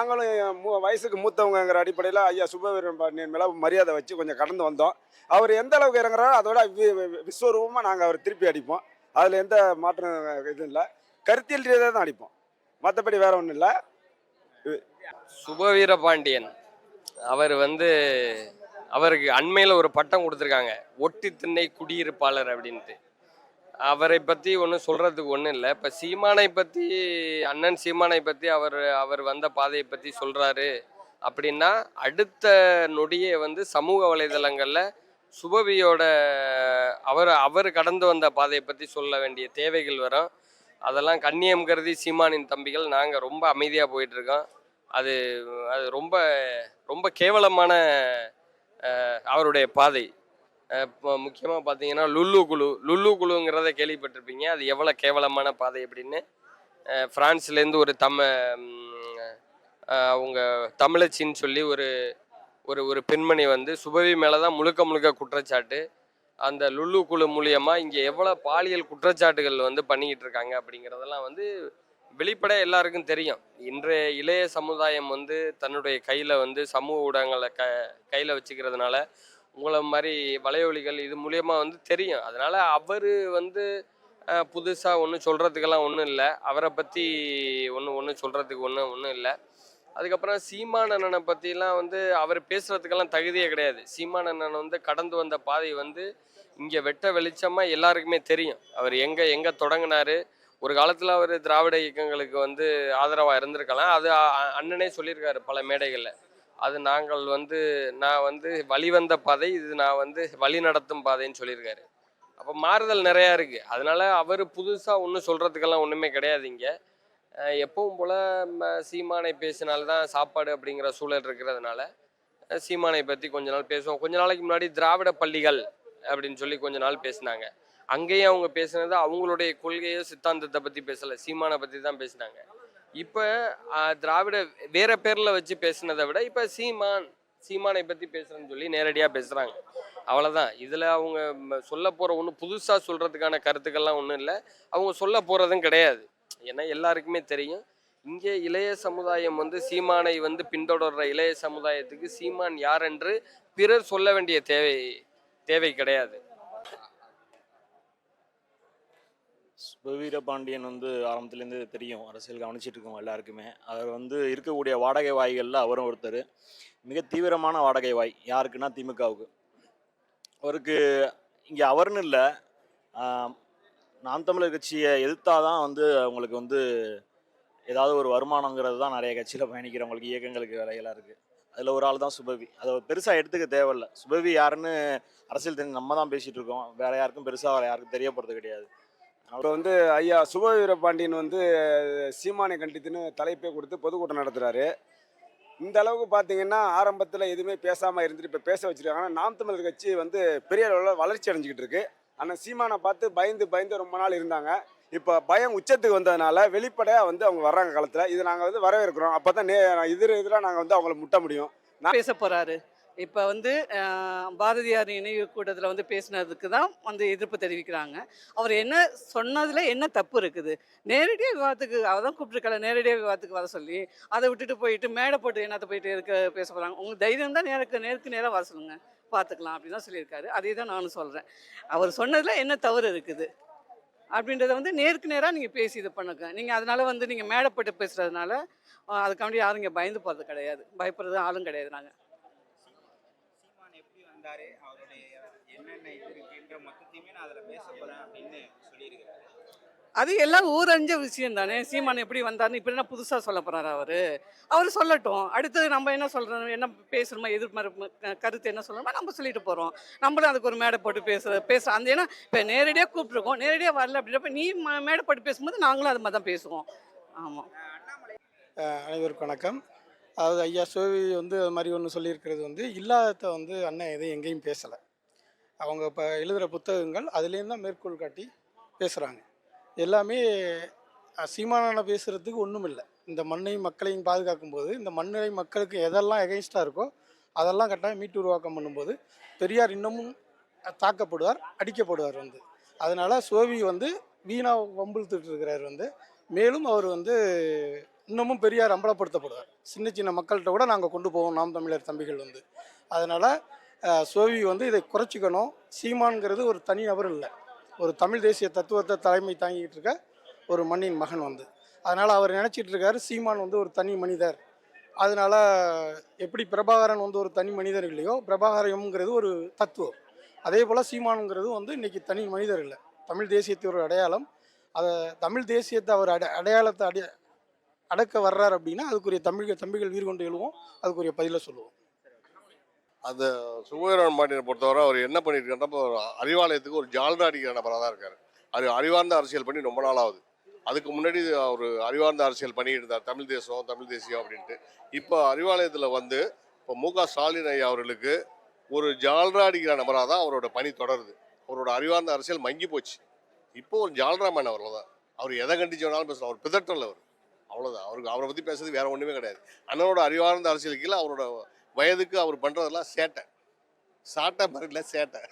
நாங்களும் மூ வயசுக்கு மூத்தவங்கிற அடிப்படையில் ஐயா சுபவீரன் பாண்டியன் மேலே மரியாதை வச்சு கொஞ்சம் கடந்து வந்தோம். அவர் எந்த அளவுக்கு இறங்குறாரோ அதோட வி- வி- விஸ்வரூபமாக நாங்கள் அவர் திருப்பி அடிப்போம். அதில் எந்த மாற்றம் இதுவும் இல்லை. கருத்தியல் ரீதியாக தான் அடிப்போம். மற்றபடி வேற ஒன்றும் இல்லை. சுபவீர பாண்டியன். அவர் வந்து அவருக்கு அண்மையில் ஒரு பட்டம் கொடுத்துருக்காங்க. ஒட்டி திண்ணை குடியிருப்பாளர் அப்படின்ட்டு. அவரை பற்றி ஒன்றும் சொல்கிறதுக்கு ஒன்றும் இல்லை. இப்போ சீமானை பற்றி அண்ணன் சீமானை பற்றி அவர் அவர் வந்த பாதையை பற்றி சொல்கிறாரு அப்படின்னா அடுத்த நொடியே வந்து சமூக வலைதளங்களில் சுபவியோட அவர் அவர் கடந்து வந்த பாதையை பற்றி சொல்ல வேண்டிய தேவைகள் வரும். அதெல்லாம் கண்ணியம் கருதி சீமானின் தம்பிகள் நாங்கள் ரொம்ப அமைதியாக போயிட்டுருக்கோம். அது அது ரொம்ப ரொம்ப கேவலமான அவருடைய பாதை. இப்போ முக்கியமாக பார்த்தீங்கன்னா லுல்லு குழு லுல்லு குழுங்கிறத கேள்விப்பட்டிருப்பீங்க. அது எவ்வளோ கேவலமான பாதை அப்படின்னு? ஃப்ரான்ஸ்லேருந்து பிரான்ஸ்லேருந்து ஒரு தம்ம அவங்க தமிழச்சின்னு சொல்லி ஒரு ஒரு ஒரு பெண்மணி வந்து சுபவி மேலே தான் முழுக்க முழுக்க குற்றச்சாட்டு. அந்த லுல்லு குழு மூலியமாக இங்கே எவ்வளோ பாலியல் குற்றச்சாட்டுகள் வந்து பண்ணிக்கிட்டு இருக்காங்க அப்படிங்கிறதெல்லாம் வந்து வெளிப்பட எல்லாருக்கும் தெரியும். இன்றைய இளைய சமுதாயம் வந்து தன்னுடைய கையில் வந்து சமூக ஊடகங்களை க கையில் வச்சுக்கிறதுனால உங்களை மாதிரி வலையொலிகள் இது மூலயமா வந்து தெரியும். அதனால் அவர் வந்து புதுசாக ஒன்றும் சொல்கிறதுக்கெல்லாம் ஒன்றும் இல்லை. அவரை பற்றி ஒன்றும் ஒன்றும் சொல்கிறதுக்கு ஒன்றும் ஒன்றும் இல்லை. அதுக்கப்புறம் சீமான் அண்ணனை பற்றிலாம் வந்து அவர் பேசுகிறதுக்கெல்லாம் தகுதியே கிடையாது. சீமானண்ணன் வந்து கடந்து வந்த பாதை வந்து இங்கே வெட்ட வெளிச்சமாக எல்லாருக்குமே தெரியும். அவர் எங்கே எங்கே தொடங்கினாரு. ஒரு காலத்தில் அவர் திராவிட இயக்கங்களுக்கு வந்து ஆதரவாக இருந்திருக்கலாம். அது அண்ணனே சொல்லியிருக்காரு பல மேடைகளில். அது நாங்கள் வந்து நான் வந்து வழிவந்த பாதை இது நான் வந்து வழி நடத்தும் பாதைன்னு சொல்லியிருக்காரு. அப்போ மாறுதல் நிறையா இருக்குது அதனால் அவர் புதுசாக ஒன்றும் சொல்கிறதுக்கெல்லாம் ஒன்றுமே கிடையாது இங்கே. எப்பவும் போல் சீமானை பேசினால்தான் சாப்பாடு அப்படிங்கிற சூழல் இருக்கிறதுனால சீமானை பற்றி கொஞ்ச நாள் பேசுவோம். கொஞ்ச நாளைக்கு முன்னாடி திராவிட பள்ளிகள் அப்படின்னு சொல்லி கொஞ்ச நாள் பேசினாங்க. அங்கேயும் அவங்க பேசுனது அவங்களுடைய கொள்கையோ சித்தாந்தத்தை பற்றி பேசலை. சீமானை பற்றி தான் பேசினாங்க. இப்போ திராவிட வேற பேரில் வச்சு பேசுனதை விட இப்போ சீமான் சீமானை பற்றி பேசுகிறேன்னு சொல்லி நேரடியாக பேசுகிறாங்க அவ்வளோதான் இதில் அவங்க சொல்ல போகிற ஒன்றும் புதுசாக சொல்கிறதுக்கான கருத்துக்கள்லாம் ஒன்றும் இல்லை. அவங்க சொல்ல போகிறதும் கிடையாது. ஏன்னா எல்லாருக்குமே தெரியும். இங்கே இளைய சமுதாயம் வந்து சீமானை வந்து பின்தொடர்ற இளைய சமுதாயத்துக்கு சீமான் யார் என்று பிறர் சொல்ல வேண்டிய தேவை தேவை கிடையாது. இப்போ பாண்டியன் வந்து ஆரம்பத்துலேருந்து தெரியும் அரசியல் கவனிச்சிட்டு இருக்கோம் எல்லாருக்குமே. அவர் வந்து இருக்கக்கூடிய வாடகை வாய்களில் அவரும் ஒருத்தர். மிக தீவிரமான வாடகை வாய் யாருக்குன்னா திமுகவுக்கு. அவருக்கு இங்கே அவர்னு இல்லை நாம் தமிழர் கட்சியை எதிர்த்தால் தான் வந்து அவங்களுக்கு வந்து ஏதாவது ஒரு வருமானங்கிறது தான் நிறைய கட்சியில் பயணிக்கிறவங்களுக்கு இயக்கங்களுக்கு வேலைகளாக இருக்குது அதில் ஒரு ஆள் தான் சுபவி. அதை பெருசாக எடுத்துக்க தேவையில்ல. சுபவி யாருன்னு அரசியல் தெரிஞ்சு நம்ம தான் பேசிகிட்டு இருக்கோம் வேறு யாருக்கும் பெருசாக வேறு யாருக்கும் தெரிய போகிறது கிடையாது. அவர் வந்து ஐயா சுபவீர பாண்டியன் வந்து சீமானை கண்டித்துன்னு தலைப்பே கொடுத்து பொதுக்கூட்டம் நடத்துகிறாரு இந்த அளவுக்கு பார்த்தீங்கன்னா ஆரம்பத்தில் எதுவுமே பேசாமல் இருந்துட்டு இப்போ பேச வச்சிருக்காங்க. நாம் தமிழர் கட்சி வந்து பெரிய அளவில் வளர்ச்சி அடைஞ்சிக்கிட்டு இருக்கு. ஆனால் சீமானை பார்த்து பயந்து பயந்து ரொம்ப நாள் இருந்தாங்க. இப்போ பயம் உச்சத்துக்கு வந்ததுனால வெளிப்படையாக வந்து அவங்க வர்றாங்க காலத்தில். இது நாங்கள் வந்து வரவேற்கிறோம். அப்போ தான் நே எதிர் எதிராக நாங்கள் வந்து அவங்கள முட்ட முடியும். பேச போகிறாரு இப்போ வந்து பாரதியார் நினைவு கூட்டத்தில் வந்து பேசினதுக்கு தான் வந்து எதிர்ப்பு தெரிவிக்கிறாங்க. அவர் என்ன சொன்னதில் என்ன தப்பு இருக்குது? நேரடியாக விவாதத்துக்கு அவர் தான் கூப்பிட்டுருக்கல நேரடியாக விவாதத்துக்கு வர சொல்லி அதை விட்டுட்டு போயிட்டு மேடை போட்டு என்னத்தை போயிட்டு இருக்க பேச போகிறாங்க உங்களுக்கு தைரியம் தான் நேருக்கு நேருக்கு நேராக வர சொல்லுங்க. பார்த்துக்கலாம் அப்படின்னு தான் சொல்லியிருக்காரு. அதே தான் நானும் சொல்கிறேன் அவர் சொன்னதில் என்ன தவறு இருக்குது? அப்படின்றத வந்து நேருக்கு நேராக நீங்கள் பேசி இது பண்ணுங்க. நீங்கள் அதனால் வந்து நீங்கள் மேடைப்பட்டு பேசுகிறதுனால அதுக்காண்டி யாரும் இங்கே பயந்து போகிறது கிடையாது. பயப்படுறது ஆளும் கிடையாது நாங்கள் வந்தாரு அவருடைய என்னென்ன இது இருக்குன்ற மொத்தத்தையுமே நான் அதில் பேச போறேன் அப்படின்னு சொல்லியிருக்கிறாரு. அது எல்லாம் ஊரறிஞ்ச விஷயம் தானே. சீமான் எப்படி வந்தாருன்னு இப்போ என்ன புதுசாக சொல்ல போறாரு அவர்? அவர் சொல்லட்டும். அடுத்தது நம்ம என்ன சொல்கிறோம் என்ன பேசுகிறோமோ எதிர்மறை கருத்து என்ன சொல்கிறோமோ நம்ம சொல்லிட்டு போகிறோம் நம்மளும் அதுக்கு ஒரு மேடை போட்டு பேசுகிற பேச அந்த ஏன்னா இப்போ நேரடியாக கூப்பிட்ருக்கோம் நேரடியாக வரல அப்படின்றப்ப நீ மேடை போட்டு பேசும்போது நாங்களும் அது மாதிரி தான் பேசுவோம். ஆமாம் அனைவருக்கும் வணக்கம். அதாவது ஐயா சோவி வந்து அது மாதிரி ஒன்று சொல்லியிருக்கிறது வந்து இல்லாதத வந்து அண்ணன் எதையும் எங்கேயும் பேசலை. அவங்க இப்போ எழுதுகிற புத்தகங்கள் அதுலேருந்து தான் மேற்கோள் காட்டி பேசுகிறாங்க எல்லாமே அஹ், சீமானான பேசுகிறதுக்கு ஒன்றும் இல்லை. இந்த மண்ணையும் மக்களையும் பாதுகாக்கும் போது இந்த மண்ணை மக்களுக்கு எதெல்லாம் எகைன்ஸ்டாக இருக்கோ அதெல்லாம் கட்டாயம் மீட்டு உருவாக்கம் பண்ணும்போது பெரியார் இன்னமும் தாக்கப்படுவார் அடிக்கப்படுவார் வந்து. அதனால் சோவி வந்து வீணாக வம்பிழுத்துட்டு இருக்கிறார் வந்து. மேலும் அவர் வந்து இன்னமும் பெரியார் அம்பலப்படுத்தப்படுவார். சின்ன சின்ன மக்கள்கிட்ட கூட நாங்கள் கொண்டு போவோம். நாம் தமிழர் தம்பிகள் வந்து. அதனால் சோவி வந்து இதை குறைச்சிக்கணும். சீமான்ங்கிறது ஒரு தனி நபர் இல்லை. ஒரு தமிழ் தேசிய தத்துவத்தை தலைமை தாங்கிட்டு இருக்க ஒரு மண்ணின் மகன் வந்து. அதனால் அவர் நினச்சிட்டு இருக்காரு சீமான் வந்து ஒரு தனி மனிதர். அதனால் எப்படி பிரபாகரன் வந்து ஒரு தனி மனிதர் இல்லையோ பிரபாகரம்ங்கிறது ஒரு தத்துவம். அதே போல் சீமானுங்கிறது வந்து இன்றைக்கி தனி மனிதர் இல்லை. தமிழ் தேசியத்தை ஒரு அடையாளம். அதை தமிழ் தேசியத்தை அவர் அட அடையாளத்தை அடைய அடக்க வர்றார் அப்படின்னா அதுக்குரிய தமிழ்கள் தம்பிகள் வீர் கொண்டு எழுவோம். அதுக்குரிய பதிலை சொல்லுவோம். அந்த சுபவீரன் பாண்டியனை பொறுத்தவரை அவர் என்ன பண்ணியிருக்காருன்னா இப்போ ஒரு அறிவாலயத்துக்கு ஒரு ஜால்ரா அடிக்கிற நபராக தான் இருக்கார். அது அறிவார்ந்த அரசியல் பண்ணி ரொம்ப நாளாகுது. அதுக்கு முன்னாடி அவர் அறிவார்ந்த அரசியல் பண்ணிட்டு இருந்தார் தமிழ் தேசம் தமிழ் தேசியம் அப்படின்ட்டு. இப்போ அறிவாலயத்தில் வந்து இப்போ மு க ஸ்டாலின் ஐயா அவர்களுக்கு ஒரு ஜால்ரா அடிக்கிற நபராக தான் அவரோட பணி தொடருது. அவரோட அறிவார்ந்த அரசியல் மங்கி போச்சு. இப்போ ஒரு ஜால்ரா மேன் அவ்வளோதான் அவர் எதை கண்டிச்சு வேணாலும் பேசலாம். அவர் பிதற்றல் அவர். அவ்வளோதான் அவருக்கு அவரை பற்றி பேசுறது வேற ஒன்றுமே கிடையாது. அண்ணனோட அறிவார்ந்த அரசியல் அவரோட வயதுக்கு அவர் பண்ணுறதெல்லாம் சேட்டை. சாட்டை மாதிரி சேட்டை.